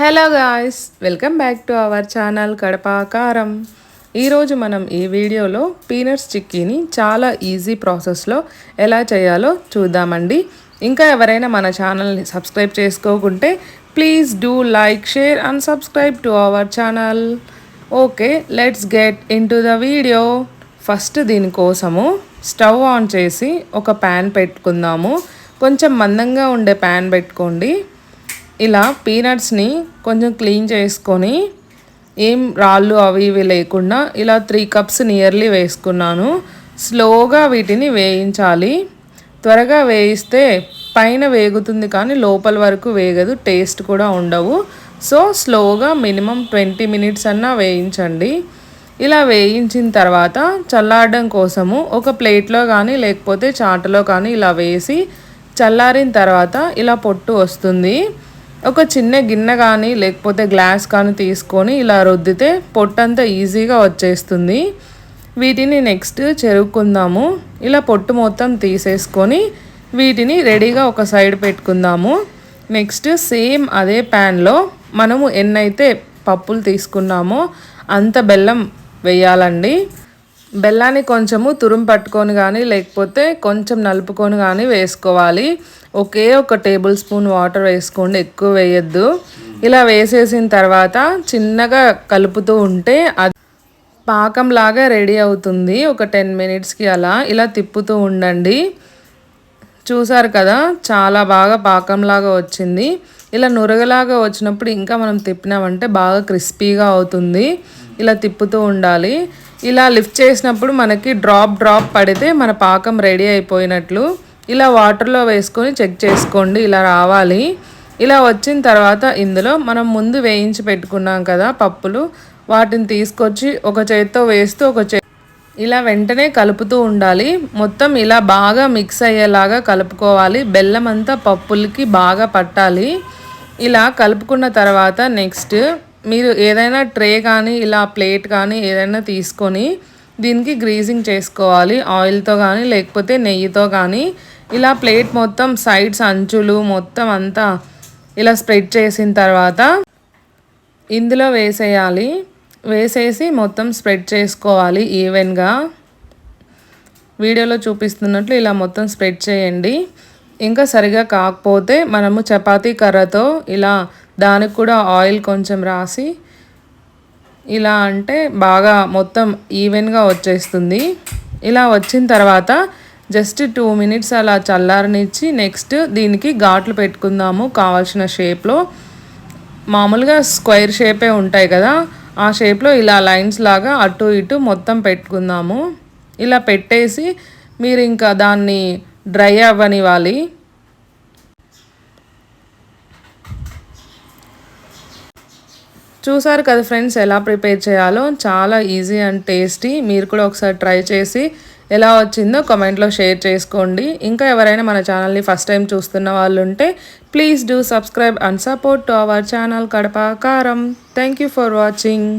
Hello guys welcome back to our channel Kadapa Karam ఈరోజు మనం ఈ వీడియోలో పీనట్స్ చిక్కీని చాలా ఈజీ ప్రాసెస్లో ఎలా చేయాలో చూద్దామండి. ఇంకా ఎవరైనా మన ఛానల్ని subscribe చేసుకోకుంటే please do like share and subscribe to our channel okay let's get in the video first దీనికోసము stove on చేసి ఒక ప్యాన్ పెట్టుకుందాము. కొంచెం మందంగా ఉండే ప్యాన్ పెట్టుకోండి. ఇలా పీనట్స్ని కొంచెం క్లీన్ చేసుకొని ఏం రాళ్ళు అవి ఇవి లేకుండా ఇలా త్రీ కప్స్ నియర్లీ వేసుకున్నాను. స్లోగా వీటిని వేయించాలి. త్వరగా వేయిస్తే పైన వేగుతుంది కానీ లోపల వరకు వేగదు టేస్ట్ కూడా ఉండవు. సో స్లోగా మినిమం ట్వంటీ మినిట్స్ అన్నా వేయించండి. ఇలా వేయించిన తర్వాత చల్లారడం కోసము ఒక ప్లేట్లో కానీ లేకపోతే చాటలో కానీ ఇలా వేసి చల్లారిన తర్వాత ఇలా పొట్టు వస్తుంది. ఒక చిన్న గిన్నె కానీ లేకపోతే గ్లాస్ కానీ తీసుకొని ఇలా రుద్దితే పొట్టంతా ఈజీగా వచ్చేస్తుంది. వీటిని నెక్స్ట్ చెరుక్కుందాము. ఇలా పొట్టు మొత్తం తీసేసుకొని వీటిని రెడీగా ఒక సైడ్ పెట్టుకుందాము. నెక్స్ట్ సేమ్ అదే ప్యాన్లో మనము ఎన్నైతే పప్పులు తీసుకున్నామో అంత బెల్లం వేయాలండి. బెల్లాన్ని కొంచెము తురుము పట్టుకొని కానీ లేకపోతే కొంచెం నలుపుకొని కానీ వేసుకోవాలి. ఒకే ఒక టేబుల్ స్పూన్ వాటర్ వేసుకోండి ఎక్కువ వేయద్దు. ఇలా వేసేసిన తర్వాత చిన్నగా కలుపుతూ ఉంటే అది పాకంలాగా రెడీ అవుతుంది. ఒక టెన్ మినిట్స్కి అలా ఇలా తిప్పుతూ ఉండండి. చూసారు కదా చాలా బాగా పాకంలాగా వచ్చింది. ఇలా నురగలాగా వచ్చినప్పుడు ఇంకా మనం తిప్పినామంటే బాగా క్రిస్పీగా అవుతుంది. ఇలా తిప్పుతూ ఉండాలి. ఇలా లిఫ్ట్ చేసినప్పుడు మనకి డ్రాప్ డ్రాప్ పడితే మన పాకం రెడీ అయిపోయినట్లు. ఇలా వాటర్లో వేసుకొని చెక్ చేసుకోండి ఇలా రావాలి. ఇలా వచ్చిన తర్వాత ఇందులో మనం ముందు వేయించి పెట్టుకున్నాం కదా పప్పులు. వాటిని తీసుకొచ్చి ఒక చేత్తో వేస్తూ ఒక చే ఇలా వెంటనే కలుపుతూ ఉండాలి. మొత్తం ఇలా బాగా మిక్స్ అయ్యేలాగా కలుపుకోవాలి. బెల్లం అంతా పప్పులకి బాగా పట్టాలి. ఇలా కలుపుకున్న తర్వాత నెక్స్ట్ మీరు ఏదైనా ట్రే కానీ ఇలా ప్లేట్ కానీ ఏదైనా తీసుకొని దీనికి గ్రీజింగ్ చేసుకోవాలి. ఆయిల్తో కానీ లేకపోతే నెయ్యితో కానీ. ఇలా ప్లేట్ మొత్తం సైడ్స్ అంచులు మొత్తం అంతా ఇలా స్ప్రెడ్ చేసిన తర్వాత ఇందులో వేసేయాలి. వేసేసి మొత్తం స్ప్రెడ్ చేసుకోవాలి ఈవెన్గా. వీడియోలో చూపిస్తున్నట్లు ఇలా మొత్తం స్ప్రెడ్ చేయండి. ఇంకా సరిగా కాకపోతే మనము చపాతీ కర్రతో ఇలా దానికి కూడా ఆయిల్ కొంచెం రాసి ఇలా అంటే బాగా మొత్తం ఈవెన్గా వచ్చేస్తుంది. ఇలా వచ్చిన తర్వాత జస్ట్ టూ మినిట్స్ అలా చల్లారనిచ్చి నెక్స్ట్ దీనికి ఘాట్లు పెట్టుకుందాము కావాల్సిన షేప్లో. మామూలుగా స్క్వేర్ షేపే ఉంటాయి కదా ఆ షేప్లో ఇలా లైన్స్ లాగా అటు ఇటు మొత్తం పెట్టుకుందాము. ఇలా పెట్టేసి మీరు ఇంకా దాన్ని డ్రై అవ్వనివ్వాలి. చూసారు కదా ఫ్రెండ్స్ ఎలా ప్రిపేర్ చేయాలో? చాలా ఈజీ అండ్ టేస్టీ. మీరు కూడా ఒకసారి ట్రై చేసి ఎలా వచ్చిందో కమెంట్లో షేర్ చేసుకోండి. ఇంకా ఎవరైనా మన ఛానల్ని ఫస్ట్ టైం చూస్తున్న వాళ్ళు ఉంటే please do subscribe and support to our channel Kadapa Karam. Thank you for watching